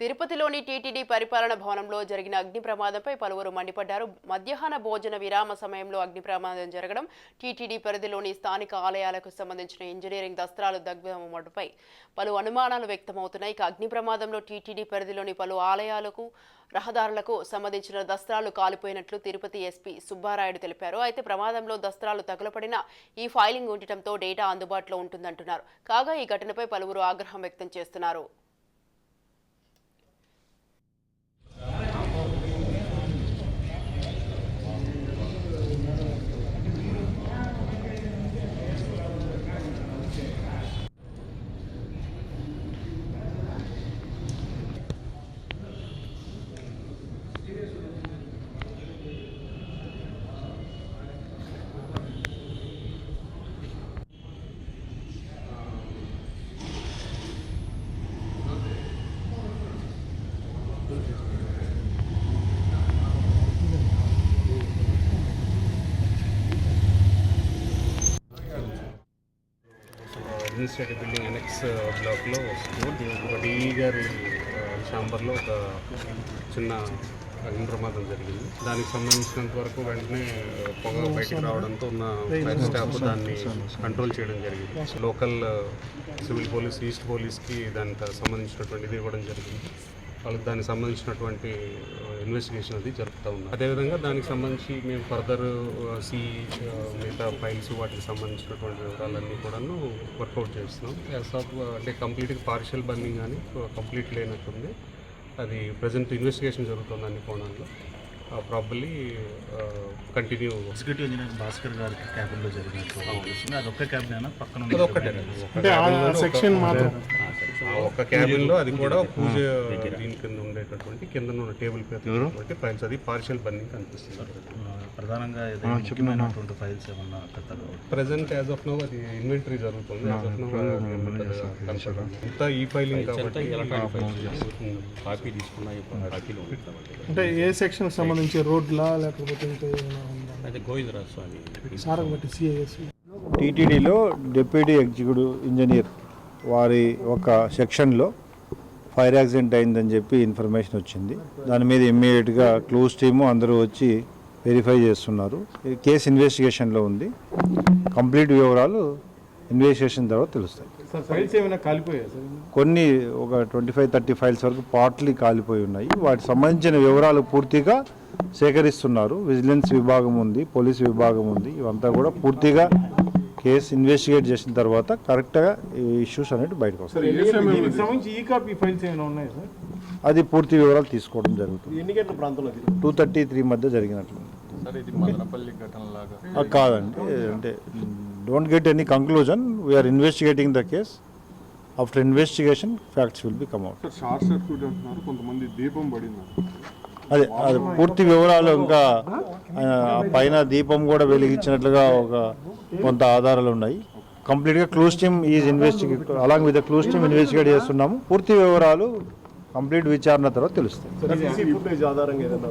తిరుపతిలోని టీటీడీ పరిపాలన భవనంలో జరిగిన అగ్ని ప్రమాదంపై పలువురు మండిపడ్డారు. మధ్యాహ్న భోజన విరామ సమయంలో అగ్ని ప్రమాదం జరగడం టీటీడీ పరిధిలోని స్థానిక ఆలయాలకు సంబంధించిన ఇంజనీరింగ్ దస్త్రాలు దగ్గమటపై పలు అనుమానాలు వ్యక్తమవుతున్నాయి. ఇక అగ్ని ప్రమాదంలో టీటీడీ పరిధిలోని పలు ఆలయాలకు రహదారులకు సంబంధించిన దస్త్రాలు కాలిపోయినట్లు తిరుపతి ఎస్పీ సుబ్బారాయుడు తెలిపారు. అయితే ప్రమాదంలో దస్త్రాలు తగులపడిన ఈ ఫైలింగ్ ఉండటంతో డేటా అందుబాటులో ఉంటుందంటున్నారు. కాగా ఈ ఘటనపై పలువురు ఆగ్రహం వ్యక్తం చేస్తున్నారు. అడ్మినిస్ట్రేటివ్ బిల్డింగ్ ఎనెక్స్ బ్లాక్లో వస్తుంది. ఒక డిఈ గారి ఛాంబర్లో ఒక చిన్న అగ్ని ప్రమాదం జరిగింది. దానికి సంబంధించినంత వరకు వెంటనే పొగ బయటికి రావడంతో ఉన్న ఫైర్ స్టాఫ్ దాన్ని కంట్రోల్ చేయడం జరిగింది. లోకల్ సివిల్ పోలీస్ ఈస్ట్ పోలీస్కి దానికి సంబంధించినటువంటిది ఇవ్వడం జరిగింది. వాళ్ళకి దానికి సంబంధించినటువంటి ఇన్వెస్టిగేషన్ అది జరుపుతూ ఉన్నాం అదేవిధంగా దానికి సంబంధించి మేము ఫర్దర్ సి మిగతా ఫైల్స్ వాటికి సంబంధించినటువంటి వివరాలన్నీ కూడాను వర్కౌట్ చేస్తున్నాం. యాజ్ ఆఫ్ అంటే కంప్లీట్గా పార్షియల్ బర్నింగ్ కానీ కంప్లీట్ లేనట్టుంది. అది ప్రజెంట్ ఇన్వెస్టిగేషన్ జరుగుతుంది అన్ని కోణాల్లో probably continue executive engineer Bhaskar గారి క్యాబిన్లో జరిగినట్టు అది ఒక్క క్యాబిన్ అయినా పక్కన ఒక్కటే. అంటే ఆ సెక్షన్ మాత్రం. ఆ ఒక్క క్యాబిన్లో అది కూడా పూజ దీని కింద ఉండేటటువంటి కింద ఉన్న టేబుల్ మీద ఫైల్స్ అది పార్షియల్ బర్నింగ్ కనిపిస్తుంది. ప్రధానంగా ముఖ్యమైనటువంటి ఫైల్స్ ఏమన్నా పెద్దగా ప్రజెంట్ యాజ్ ఆఫ్ నో అది ఇన్వెంటరీ జరుగుతుంది. యాజ్ ఆఫ్ నో ఇంత ఈ ఫైలింగ్ కాబట్టి కాపీ తీసుకున్నా కాపీలో అంటే ఏ సెక్షన్ సంబంధించి రోడ్లా లేకపోతే అయితే గోవిందరాజు స్వామి సారం బట్టి సిఐఎస్ టీటీడీలో డిప్యూటీ ఎగ్జిక్యూటివ్ ఇంజనీర్ వారి ఒక సెక్షన్లో ఫైర్ యాక్సిడెంట్ అయిందని చెప్పి ఇన్ఫర్మేషన్ వచ్చింది. దాని మీద ఇమ్మీడియట్గా క్లోజ్ టీము అందరూ వచ్చి వెరిఫై చేస్తున్నారు. కేసు ఇన్వెస్టిగేషన్లో ఉంది. కంప్లీట్ వివరాలు ఇన్వెస్టిగేషన్ తర్వాత తెలుస్తాయి. కొన్ని ఒక ట్వంటీ ఫైవ్ థర్టీ ఫైల్స్ వరకు పార్ట్లీ కాలిపోయి ఉన్నాయి. వాటికి సంబంధించిన వివరాలు పూర్తిగా సేకరిస్తున్నారు. విజిలెన్స్ విభాగం ఉంది పోలీస్ విభాగం ఉంది. ఇవంతా కూడా పూర్తిగా కేసు ఇన్వెస్టిగేట్ చేసిన తర్వాత కరెక్ట్గా ఈ ఇష్యూస్ అనేవి బయటకు వస్తాయి. దీనికి సంబంధించి ఈ కాపీ ఫైల్స్ ఏమైనా ఉన్నాయా సార్? అది పూర్తి వివరాలు తీసుకోవడం జరుగుతుంది. ఎన్ని గంటల ప్రాంతంలో టూ థర్టీ త్రీ మధ్య జరిగినట్లు ఆ, కాదండి అంటే don't get any conclusion we are investigating the case after investigation facts will be come out sir short circuit అంటున్నారు. కొంతమంది దీపం పడింది అదే అది పూర్తి వివరాలు ఇంకా పైన దీపం కూడా వెలిగించినట్లుగా ఒక కొంత ఆధారాలు ఉన్నాయి. కంప్లీట్గా clues team is investigate along with clues team investigate చేస్తున్నాము. పూర్తి వివరాలు కంప్లీట్ విచారణ తర్వాత ఏదైనా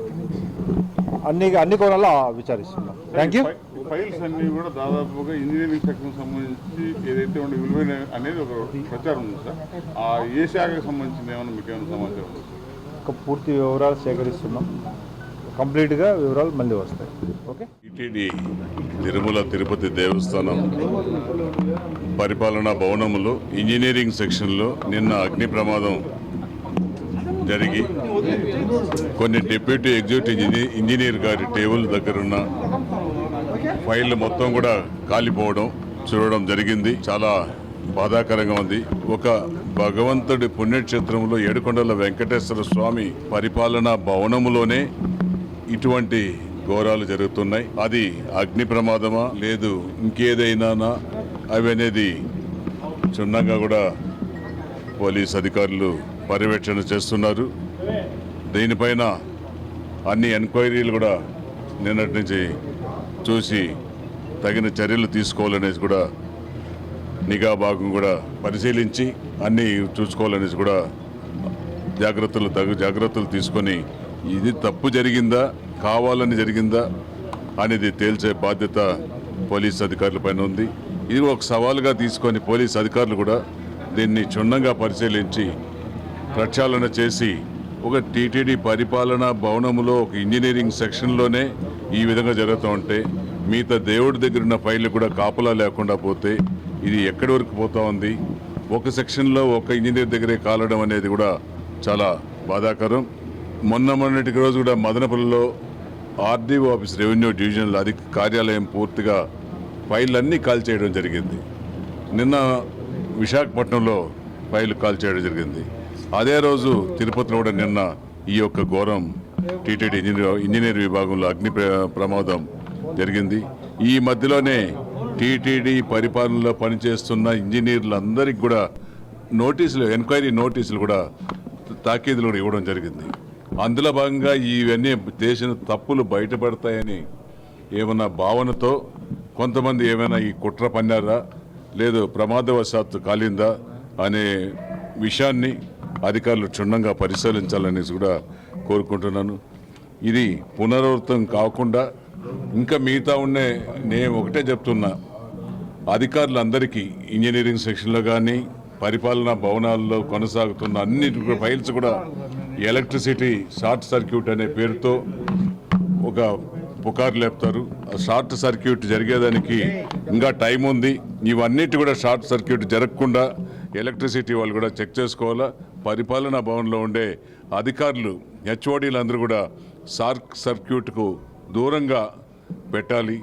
అన్ని అన్ని కోణాల్లో విచారిస్తున్నాం. థ్యాంక్ యూ ఫైల్స్ అన్ని కూడా దాదాపుగా ఇంజనీరింగ్ సెక్షన్ సంబంధించి ఏదైతే ఉండే విలువైన అనేది ఒక ప్రచారం ఉంది సార్. ఆ ఏ శాఖకు సంబంధించిన ఏమైనా మీకు ఏమైనా సమాచారం ఉంది యొక్క ఒక పూర్తి వివరాలు సేకరిస్తున్నాం. కంప్లీట్గా వివరాలు మళ్ళీ వస్తాయి. ఓకే? తిరుమల తిరుపతి దేవస్థానం పరిపాలనా భవనములు ఇంజనీరింగ్ సెక్షన్లో నిన్న అగ్ని ప్రమాదం జరిగి కొన్ని డిప్యూటీ ఎగ్జిక్యూటివ్ ఇంజనీర్ ఇంజనీర్ గారి టేబుల్ దగ్గరున్న ఫైళ్ళు మొత్తం కూడా కాలిపోవడం చూడడం జరిగింది. చాలా బాధాకరంగా ఉంది. ఒక భగవంతుడి పుణ్యక్షేత్రంలో ఏడుకొండల వెంకటేశ్వర స్వామి పరిపాలనా భవనములోనే ఇటువంటి ఘోరాలు జరుగుతున్నాయి. అది అగ్ని ప్రమాదమా? లేదు. ఇంకేదైనా అవి అనేది క్షుణ్ణంగా కూడా పోలీస్ అధికారులు పర్యవేక్షణ చేస్తున్నారు. దీనిపైన అన్ని ఎంక్వైరీలు కూడా నిన్నటి నుంచి చూసి తగిన చర్యలు తీసుకోవాలనేది కూడా నిఘా భాగం కూడా పరిశీలించి అన్నీ చూసుకోవాలనేసి కూడా జాగ్రత్తలు తగు జాగ్రత్తలు తీసుకొని ఇది తప్పు జరిగిందా కావాలని జరిగిందా అనేది తేల్చే బాధ్యత పోలీస్ అధికారుల పైన ఉంది. ఇది ఒక సవాలుగా తీసుకొని పోలీస్ అధికారులు కూడా దీన్ని క్షుణ్ణంగా పరిశీలించి ప్రక్షాళన చేసి ఒక టీటీడీ పరిపాలనా భవనములో ఒక ఇంజనీరింగ్ సెక్షన్లోనే ఈ విధంగా జరుగుతూ ఉంటే మిగతా దేవుడి దగ్గర ఉన్న ఫైళ్ళు కూడా కాపలా లేకుండా పోతే ఇది ఎక్కడి వరకు పోతా ఉంది? ఒక సెక్షన్లో ఒక ఇంజనీర్ దగ్గరే కాలడం అనేది కూడా చాలా బాధాకరం. మొన్న మొన్నటికి రోజు కూడా మదనపల్లిలో ఆర్డీఓ ఆఫీస్ రెవెన్యూ డివిజనల్ అధిక కార్యాలయం పూర్తిగా ఫైళ్ళన్నీ కాల్ చేయడం జరిగింది. నిన్న విశాఖపట్నంలో ఫైల్ కాల్ చేయడం జరిగింది. అదే రోజు తిరుపతిలో కూడా నిన్న ఈ యొక్క ఘోరం టీటీడీ ఇంజనీర్ ఇంజనీర్ విభాగంలో అగ్ని ప్రమాదం జరిగింది. ఈ మధ్యలోనే టీటీడీ పరిపాలనలో పనిచేస్తున్న ఇంజనీర్లందరికీ కూడా నోటీసులు ఎంక్వైరీ నోటీసులు కూడా తాకీదులు కూడా ఇవ్వడం జరిగింది. అందులో భాగంగా ఇవన్నీ చేసిన తప్పులు బయటపడతాయని ఏమన్నా భావనతో కొంతమంది ఏమైనా ఈ కుట్ర పన్నారా లేదు ప్రమాదవశాత్తు కాలిందా అనే విషయాన్ని అధికారులు క్షుణ్ణంగా పరిశీలించాలనేసి కూడా కోరుకుంటున్నాను. ఇది పునరావృతం కాకుండా ఇంకా మిగతా ఉండే నేను ఒకటే చెప్తున్నా. అధికారులందరికీ ఇంజనీరింగ్ సెక్షన్లో కానీ పరిపాలనా భవనాల్లో కొనసాగుతున్న అన్ని ఫైల్స్ కూడా ఎలక్ట్రిసిటీ షార్ట్ సర్క్యూట్ అనే పేరుతో ఒక పుకారు లేపుతారు. షార్ట్ సర్క్యూట్ జరిగేదానికి ఇంకా టైం ఉంది. ఇవన్నిటి కూడా షార్ట్ సర్క్యూట్ జరగకుండా ఎలక్ట్రిసిటీ వాళ్ళు కూడా చెక్ చేసుకోవాలా. పరిపాలనా భవన్లో ఉండే అధికారులు హెచ్ఓడీలు అందరూ కూడా షార్ట్ సర్క్యూట్కు దూరంగా పెట్టాలి.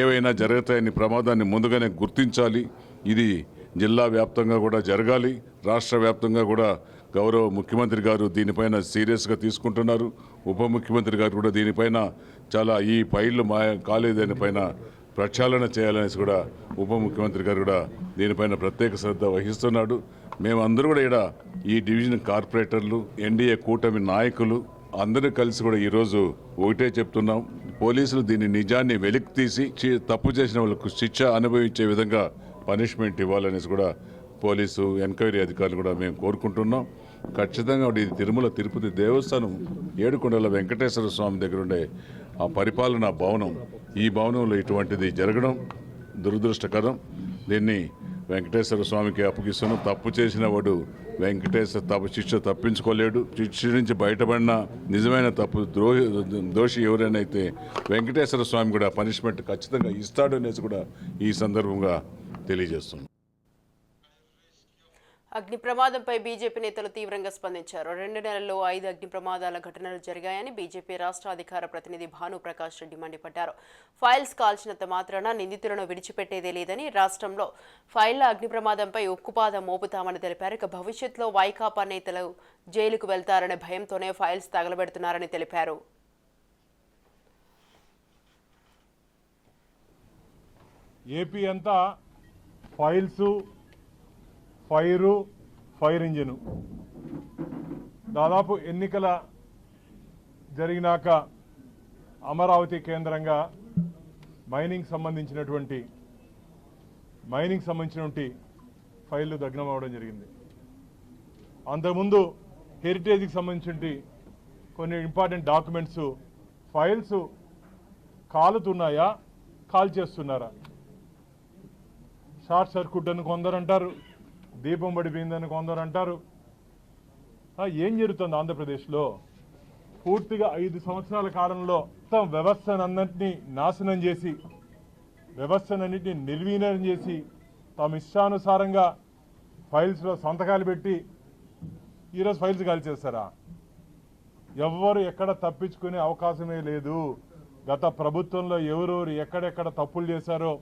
ఏవైనా జరుగుతాయని ప్రమాదాన్ని ముందుగానే గుర్తించాలి. ఇది జిల్లా వ్యాప్తంగా కూడా జరగాలి. రాష్ట్ర వ్యాప్తంగా కూడా గౌరవ ముఖ్యమంత్రి గారు దీనిపైన సీరియస్గా తీసుకుంటున్నారు. ఉప ముఖ్యమంత్రి గారు కూడా దీనిపైన చాలా ఈ ఫైళ్ళు మా కాలేదానిపైన ప్రక్షాళన చేయాలనేసి కూడా ఉప ముఖ్యమంత్రి గారు కూడా దీనిపైన ప్రత్యేక శ్రద్ధ వహిస్తున్నాడు. మేమందరూ కూడా ఇక్కడ ఈ డివిజన్ కార్పొరేటర్లు ఎన్డీఏ కూటమి నాయకులు అందరూ కలిసి కూడా ఈరోజు ఒకటే చెప్తున్నాం. పోలీసులు దీని నిజాన్ని వెలికి తీసి తప్పు చేసిన వాళ్ళకు శిక్ష అనుభవించే విధంగా పనిష్మెంట్ ఇవ్వాలనేసి కూడా పోలీసు ఎంక్వైరీ అధికారులు కూడా మేము కోరుకుంటున్నాం. ఖచ్చితంగా ఇది తిరుమల తిరుపతి దేవస్థానం ఏడుకొండల వెంకటేశ్వర స్వామి దగ్గర ఉండే ఆ పరిపాలనా భవనం ఈ భవనంలో ఇటువంటిది జరగడం దురదృష్టకరం. దీన్ని వెంకటేశ్వర స్వామికి అప్పగిస్తున్నాం తప్పు చేసిన వాడు వెంకటేశ్వర తప్పు శిక్ష తప్పించుకోలేడు. శిక్ష నుంచి బయటపడిన నిజమైన తప్పు ద్రోహి దోషి ఎవరైనా అయితే వెంకటేశ్వర స్వామి కూడా పనిష్మెంట్ ఖచ్చితంగా ఇస్తాడు అనేసి కూడా ఈ సందర్భంగా తెలియజేస్తున్నాం. అగ్ని ప్రమాదంపై బీజేపీ నేతలు తీవ్రంగా స్పందించారు. రెండు నెలల్లో ఐదు అగ్ని ప్రమాదాల ఘటనలు జరిగాయని బీజేపీ రాష్ట్ర అధికార ప్రతినిధి భాను ప్రకాష్ రెడ్డి మండిపడ్డారు. ఫైల్స్ కాల్చినంత మాత్రాన నిందితులను విడిచిపెట్టేదే లేదని రాష్ట్రంలో ఫైళ్ళ అగ్ని ప్రమాదంపై ఉక్కుపాదం మోపుతామని తెలిపారు. ఇక భవిష్యత్తులో వైకాపా నేతలు జైలుకు వెళ్తారనే భయంతోనే ఫైల్స్ తగలబెడుతున్నారని తెలిపారు. ఏపీ అంతా ఫైల్స్ ఫైరు ఫైర్ ఇంజిన్. దాదాపు ఎన్నికల జరిగినాక అమరావతి కేంద్రంగా మైనింగ్ సంబంధించినటువంటి మైనింగ్ సంబంధించినటువంటి ఫైళ్ళు దగ్నం అవ్వడం జరిగింది. అంతకుముందు హెరిటేజ్కి సంబంధించి కొన్ని ఇంపార్టెంట్ డాక్యుమెంట్స్ ఫైల్స్ కాలుతున్నాయా కాల్ చేస్తున్నారా షార్ట్ సర్క్యూట్ అని కొందరు అంటారు. దీపం పడిపోయిందని కొందరు అంటారు ఏం జరుగుతుంది ఆంధ్రప్రదేశ్లో? పూర్తిగా ఐదు సంవత్సరాల కాలంలో మొత్తం వ్యవస్థనంతటినీ నాశనం చేసి వ్యవస్థనన్నింటినీ నిర్వీనం చేసి తమ ఇష్టానుసారంగా ఫైల్స్లో సంతకాలు పెట్టి ఈరోజు ఫైల్స్ కాల్ చేస్తారా? ఎవ్వరు ఎక్కడ తప్పించుకునే అవకాశమే లేదు. గత ప్రభుత్వంలో ఎవరెవరు ఎక్కడెక్కడ తప్పులు చేశారో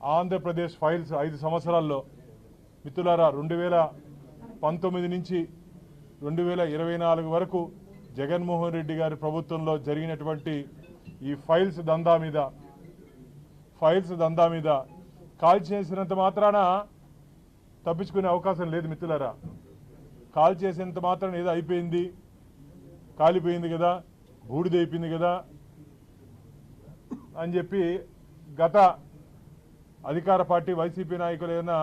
ఆంధ్రప్రదేశ్ ఫైల్స్ ఐదు సంవత్సరాల్లో మిత్రులారా రెండు వేల పంతొమ్మిది నుంచి రెండు వేల ఇరవై నాలుగు వరకు జగన్మోహన్ రెడ్డి గారి ప్రభుత్వంలో జరిగినటువంటి ఈ ఫైల్స్ దందా మీద ఫైల్స్ దందా మీద కాల్ చేసినంత మాత్రాన తప్పించుకునే అవకాశం లేదు మిత్రులారా. కాల్ చేసినంత మాత్రాన ఏదో అయిపోయింది కాలిపోయింది కదా బూడిదైపోయింది కదా అని చెప్పి గత అధికార పార్టీ వైసీపీ నాయకులు ఏదైనా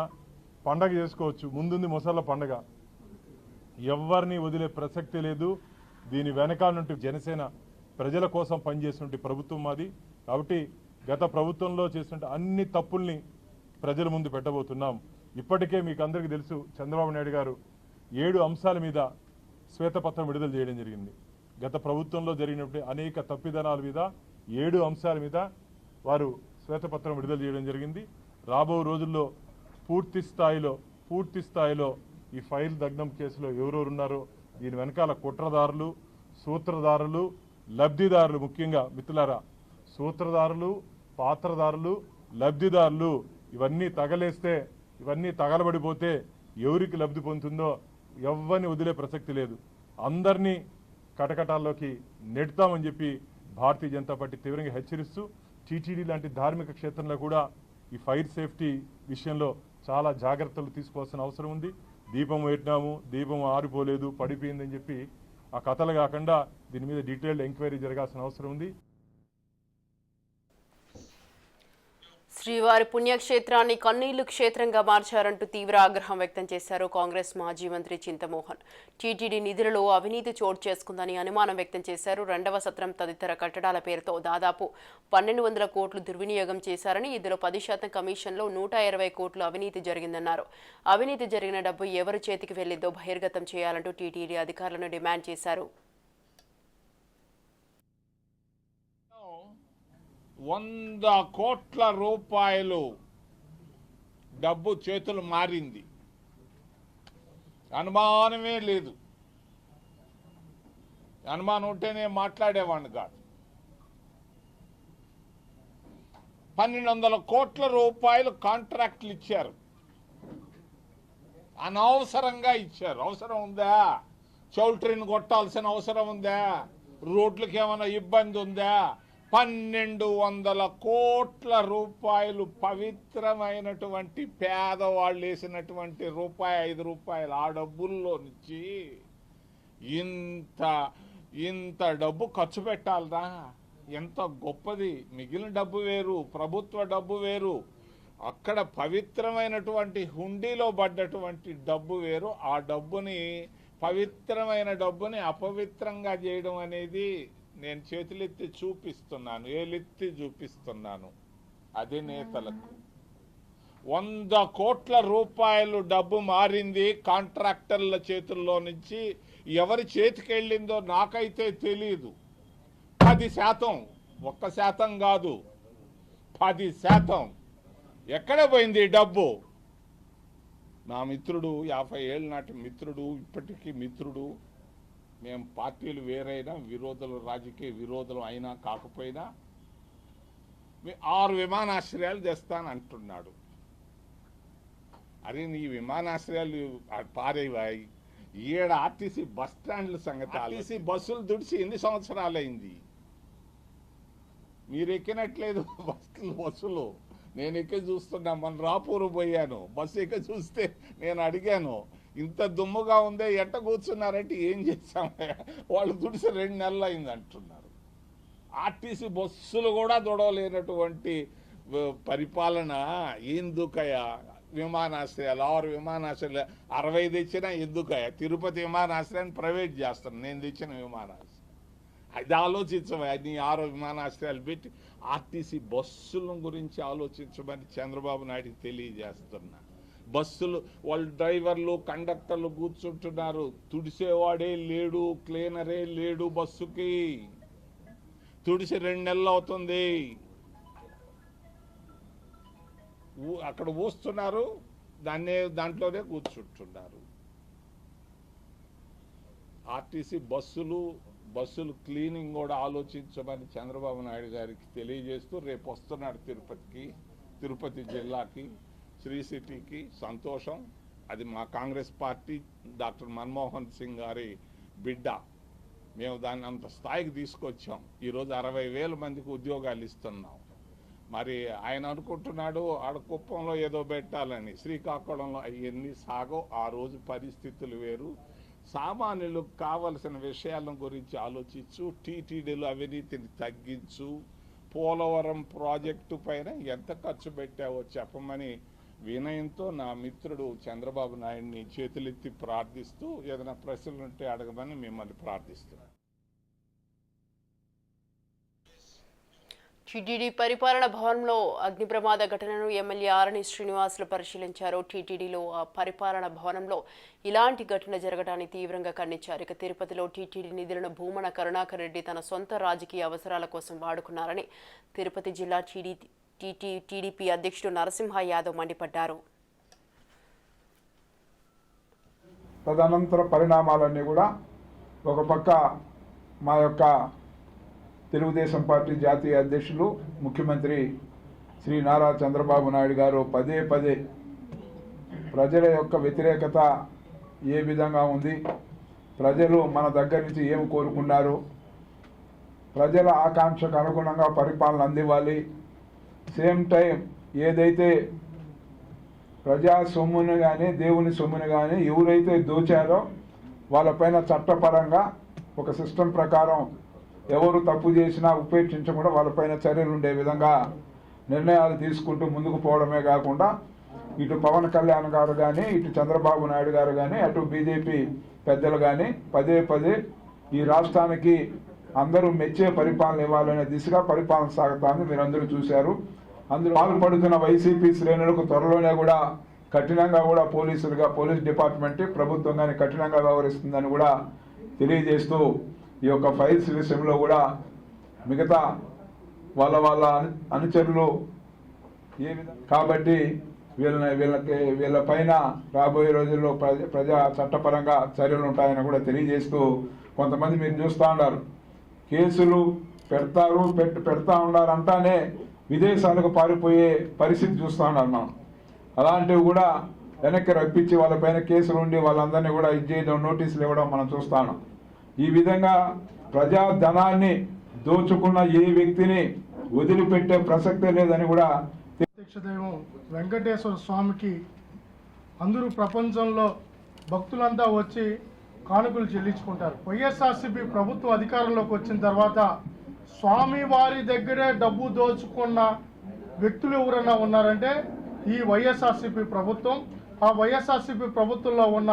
పండగ చేసుకోవచ్చు. ముందుంది ముసళ్ళ పండగ. ఎవరిని వదిలే ప్రసక్తి లేదు. దీని వెనకాల నుండి జనసేన ప్రజల కోసం పనిచేసినటువంటి ప్రభుత్వం అది కాబట్టి గత ప్రభుత్వంలో చేసిన అన్ని తప్పుల్ని ప్రజల ముందు పెట్టబోతున్నాం. ఇప్పటికే మీకు అందరికీ తెలుసు చంద్రబాబు నాయుడు గారు ఏడు అంశాల మీద శ్వేతపత్రం విడుదల చేయడం జరిగింది. గత ప్రభుత్వంలో జరిగినటువంటి అనేక తప్పిదనాల మీద ఏడు అంశాల మీద వారు శ్వేతపత్రం విడుదల చేయడం జరిగింది. రాబో రోజుల్లో పూర్తి స్థాయిలో పూర్తి స్థాయిలో ఈ ఫైల్ దగ్నం కేసులో ఎవరెవరు ఉన్నారో దీని వెనకాల కుట్రదారులు సూత్రధారులు లబ్ధిదారులు ముఖ్యంగా మిత్రులారా సూత్రధారులు పాత్రదారులు లబ్ధిదారులు ఇవన్నీ తగలేస్తే ఇవన్నీ తగలబడిపోతే ఎవరికి లబ్ధి పొందుతుందో ఎవ్వరిని వదిలే ప్రసక్తి లేదు. అందరినీ కటకటాల్లోకి నెడతామని చెప్పి భారతీయ జనతా పార్టీ తీవ్రంగా హెచ్చరిస్తూ టీటీడీ లాంటి ధార్మిక క్షేత్రంలో కూడా ఈ ఫైర్ సేఫ్టీ విషయంలో చాలా జాగ్రత్తలు తీసుకోవాల్సిన అవసరం ఉంది. దీపం పెట్టినాము దీపం ఆరిపోలేదు పడిపోయిందని చెప్పి ఆ కథలు కాకుండా దీని మీద డీటెయిల్డ్ ఎంక్వైరీ జరగాల్సిన అవసరం ఉంది. శ్రీవారి పుణ్యక్షేత్రాన్ని కన్నీళ్ళు క్షేత్రంగా మార్చారంటూ తీవ్ర ఆగ్రహం వ్యక్తం చేశారు కాంగ్రెస్ మాజీ మంత్రి చింతమోహన్. టీటీడీ నిధులలో అవినీతి చోటు చేసుకుందని అనుమానం వ్యక్తం చేశారు. రెండవ సత్రం తదితర కట్టడాల పేరుతో దాదాపు పన్నెండు వందల కోట్లు దుర్వినియోగం చేశారని ఇందులో పది శాతం కమిషన్లో నూట ఇరవై కోట్లు అవినీతి జరిగిందన్నారు. అవినీతి జరిగిన డబ్బు ఎవరి చేతికి వెళ్ళిందో బహిర్గతం చేయాలంటూ టీటీడీ అధికారులను డిమాండ్ చేశారు. వంద కోట్ల రూపాయలు డబ్బు చేతులు మారింది. అనుమానమే లేదు. అనుమానం ఉంటేనే మాట్లాడేవాడిని కాదు. పన్నెండు వందల కోట్ల రూపాయలు కాంట్రాక్ట్లు ఇచ్చారు. అనవసరంగా ఇచ్చారు. అవసరం ఉందా? చౌల్ట్రీని కొట్టాల్సిన అవసరం ఉందా? రోడ్లకి ఏమైనా ఇబ్బంది ఉందా? పన్నెండు వందల కోట్ల రూపాయలు పవిత్రమైనటువంటి పేదవాళ్ళు వేసినటువంటి రూపాయి ఐదు రూపాయలు ఆ డబ్బుల్లో నుంచి ఇంత ఇంత డబ్బు ఖర్చు పెట్టాలరా. ఎంత గొప్పది. మిగిలిన డబ్బు వేరు ప్రభుత్వ డబ్బు వేరు. అక్కడ పవిత్రమైనటువంటి హుండీలో పడ్డటువంటి డబ్బు వేరు. ఆ డబ్బుని పవిత్రమైన డబ్బుని అపవిత్రంగా చేయడం అనేది నేను చేతులెత్తి చూపిస్తున్నాను ఏలెత్తి చూపిస్తున్నాను. అధినేతలకు వంద కోట్ల రూపాయలు డబ్బు మారింది కాంట్రాక్టర్ల చేతుల్లో నుంచి. ఎవరి చేతికి వెళ్ళిందో నాకైతే తెలియదు పది శాతం ఒక్క శాతం కాదు పది శాతం. ఎక్కడ పోయింది డబ్బు? నా మిత్రుడు యాభై ఏళ్ళ నాటి మిత్రుడు ఇప్పటికీ మిత్రుడు. మేము పార్టీలు వేరైనా విరోధులు రాజకీయ విరోధులు అయినా కాకపోయినా ఆరు విమానాశ్రయాలు తెస్తాను అంటున్నాడు అరే నీ విమానాశ్రయాలు పారేవాయి. ఏడు ఆర్టీసీ బస్ స్టాండ్ల సంగతి ఆర్టీసీ బస్సులు దుడిచి ఎన్ని సంవత్సరాలైంది? మీరు ఎక్కినట్లేదు బస్సులు బస్సులు. నేను ఎక్కి చూస్తున్నా మన రాపూరు పోయాను. బస్సు ఎక్కి చూస్తే నేను అడిగాను ఇంత దుమ్ముగా ఉందే ఎట్ట కూర్చున్నారంటే ఏం చేశామయ్యా వాళ్ళు దుడిసి రెండు నెలలు అయింది అంటున్నారు. ఆర్టీసీ బస్సులు కూడా దొడవలేనటువంటి పరిపాలన ఎందుకయ్యా? విమానాశ్రయాలు ఆరు విమానాశ్రయాలు అరవై తెచ్చినా ఎందుకయ్యా? తిరుపతి విమానాశ్రయాన్ని ప్రైవేట్ చేస్తాను నేను తెచ్చిన విమానాశ్రయం. అది ఆలోచించమయ్యా నీ ఆరో విమానాశ్రయాలు పెట్టి ఆర్టీసీ బస్సుల గురించి ఆలోచించమని చంద్రబాబు నాయుడికి తెలియజేస్తున్నా. బస్సులు వాళ్ళు డ్రైవర్లు కండక్టర్లు కూర్చుంటున్నారు. తుడిసేవాడే లేడు క్లీనరే లేడు బస్సుకి. తుడిసి రెండు నెలలు అవుతుంది. అక్కడ ఊస్తున్నారు దాన్నే దాంట్లోనే కూర్చుంటున్నారు. ఆర్టీసీ బస్సులు బస్సులు క్లీనింగ్ కూడా ఆలోచించమని చంద్రబాబు నాయుడు గారికి తెలియజేస్తూ రేపు వస్తున్నాడు తిరుపతికి తిరుపతి జిల్లాకి. శ్రీ సిటీకి సంతోషం. అది మా కాంగ్రెస్ పార్టీ డాక్టర్ మన్మోహన్ సింగ్ గారి బిడ్డ. మేము దాన్ని అంత స్థాయికి తీసుకొచ్చాం. ఈరోజు అరవై వేల మందికి ఉద్యోగాలు ఇస్తున్నాం. మరి ఆయన అనుకుంటున్నాడు ఆడ కుప్పంలో ఏదో పెట్టాలని. శ్రీకాకుళంలో అవన్నీ సాగో ఆ రోజు పరిస్థితులు వేరు. సామాన్యులకు కావలసిన విషయాల గురించి ఆలోచించు. టీటీడీలు అవినీతిని తగ్గించు. పోలవరం ప్రాజెక్టు పైన ఎంత ఖర్చు పెట్టావో చెప్పమని వినయంతో నా మిత్రుడు చంద్రబాబు నాయుడిని చేతులెత్తి ప్రార్థిస్తూ ఏదైనా ప్రశ్నలు ఉంటే అడగమని మిమ్మల్ని ప్రార్థిస్తున్నాను. టీటీడీ పరిపాలన భవనంలో అగ్ని ప్రమాద ఘటనను ఎమ్మెల్యే ఆరణి శ్రీనివాసులు పరిశీలించారు. టీటీడీలో ఆ పరిపాలన భవనంలో ఇలాంటి ఘటన జరగడాన్ని తీవ్రంగా ఖండించారు. ఇక తిరుపతిలో టీటీడీ నిధులను భూమన కరుణాకర్ రెడ్డి తన సొంత రాజకీయ అవసరాల కోసం వాడుకున్నారని తిరుపతి జిల్లా టీడీ టీటీ టీడీపీ అధ్యక్షుడు నరసింహ యాదవ్ మండిపడ్డారు. తదనంతర పరిణామాలన్నీ కూడా ఒక పక్క మా యొక్క తెలుగుదేశం పార్టీ జాతీయ అధ్యక్షులు ముఖ్యమంత్రి శ్రీ నారా చంద్రబాబు నాయుడు గారు పదే పదే ప్రజల యొక్క వ్యతిరేకత ఏ విధంగా ఉంది ప్రజలు మన దగ్గర నుంచి ఏమి కోరుకున్నారు ప్రజల ఆకాంక్షకు అనుగుణంగా పరిపాలన అందివ్వాలి సేమ్ టైం ఏదైతే ప్రజా సొమ్మును కానీ దేవుని సొమ్మును కానీ ఎవరైతే దోచారో వాళ్ళపైన చట్టపరంగా ఒక సిస్టమ్ ప్రకారం ఎవరు తప్పు చేసినా ఉపేక్షించకుండా వాళ్ళపైన చర్యలు ఉండే విధంగా నిర్ణయాలు తీసుకుంటూ ముందుకు పోవడమే కాకుండా ఇటు పవన్ కళ్యాణ్ గారు కానీ ఇటు చంద్రబాబు నాయుడు గారు కానీ అటు బీజేపీ పెద్దలు కానీ పదే పదే ఈ రాష్ట్రానికి అందరూ మెచ్చే పరిపాలన ఇవ్వాలనే దిశగా పరిపాలన సాగుతాన్ని మీరందరూ చూశారు. అందులో పాల్పడుతున్న వైసీపీ శ్రేణులకు త్వరలోనే కూడా కఠినంగా కూడా పోలీసులుగా పోలీస్ డిపార్ట్మెంట్ ప్రభుత్వం కానీ కఠినంగా వ్యవహరిస్తుందని కూడా తెలియజేస్తూ ఈ యొక్క ఫైల్స్ విషయంలో కూడా మిగతా వాళ్ళ వాళ్ళ అనుచరులు ఏ కాబట్టి వీళ్ళని వీళ్ళకి వీళ్ళ పైన రాబోయే రోజుల్లో ప్రజ ప్రజా చట్టపరంగా చర్యలు ఉంటాయని కూడా తెలియజేస్తూ కొంతమంది మీరు చూస్తూ ఉన్నారు. కేసులు పెడతారు పెట్ పెడతా ఉన్నారంటానే విదేశాలకు పారిపోయే పరిస్థితి చూస్తూ అన్నాం. అలాంటివి కూడా వెనక్కి రప్పించి వాళ్ళపైన కేసులు ఉండి వాళ్ళందరినీ కూడా ఇది చేయడం నోటీసులు ఇవ్వడం మనం చూస్తాను. ఈ విధంగా ప్రజా ధనాన్ని దోచుకున్న ఏ వ్యక్తిని వదిలిపెట్టే ప్రసక్తే లేదని కూడా ప్రత్యక్ష దైవం వెంకటేశ్వర స్వామికి అందరూ ప్రపంచంలో భక్తులంతా వచ్చి కానుకలు చెల్లించుకుంటారు. వైఎస్ఆర్సీపీ ప్రభుత్వం అధికారంలోకి వచ్చిన తర్వాత స్వామి వారి దగ్గరే డబ్బు దోచుకున్న వ్యక్తులు ఎవరన్నా ఉన్నారంటే ఈ వైఎస్ఆర్సీపీ ప్రభుత్వం ఆ వైఎస్ఆర్సీపీ ప్రభుత్వంలో ఉన్న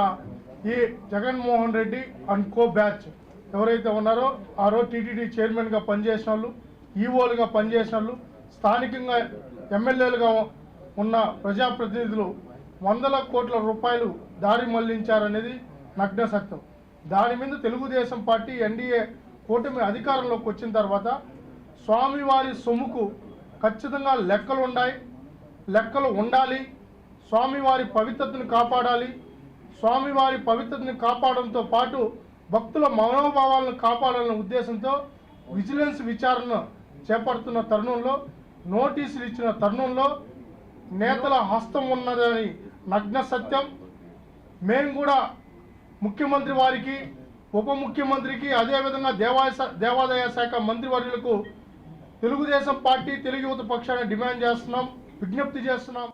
ఈ Jaganmohan Reddy and co batch ఎవరైతే ఉన్నారో ఆ రోజు టీటీడీ చైర్మన్గా పనిచేసిన వాళ్ళు ఈఓలుగా పనిచేసిన వాళ్ళు స్థానికంగా ఎమ్మెల్యేలుగా ఉన్న ప్రజాప్రతినిధులు వందల కోట్ల రూపాయలు దారి మళ్ళించారనేది నగ్న సత్యం దాని మీద తెలుగుదేశం పార్టీ ఎన్డీఏ కూటమి అధికారంలోకి వచ్చిన తర్వాత స్వామివారి సొమ్ముకు ఖచ్చితంగా లెక్కలు ఉన్నాయి లెక్కలు ఉండాలి. స్వామివారి పవిత్రతను కాపాడాలి. స్వామివారి పవిత్రతను కాపాడడంతో పాటు భక్తుల మనోభావాలను కాపాడాలనే ఉద్దేశంతో విజిలెన్స్ విచారణ చేపడుతున్న తరుణంలో నోటీసులు ఇచ్చిన తరుణంలో నేతల హస్తం ఉన్నదని నగ్న సత్యం. మేము కూడా ముఖ్యమంత్రి వారికి ఉప ముఖ్యమంత్రికి అదేవిధంగా దేవాయ దేవాదాయ శాఖ మంత్రివర్యులకు తెలుగుదేశం పార్టీ తెలుగు యువత పక్షాన్ని డిమాండ్ చేస్తున్నాం విజ్ఞప్తి చేస్తున్నాం.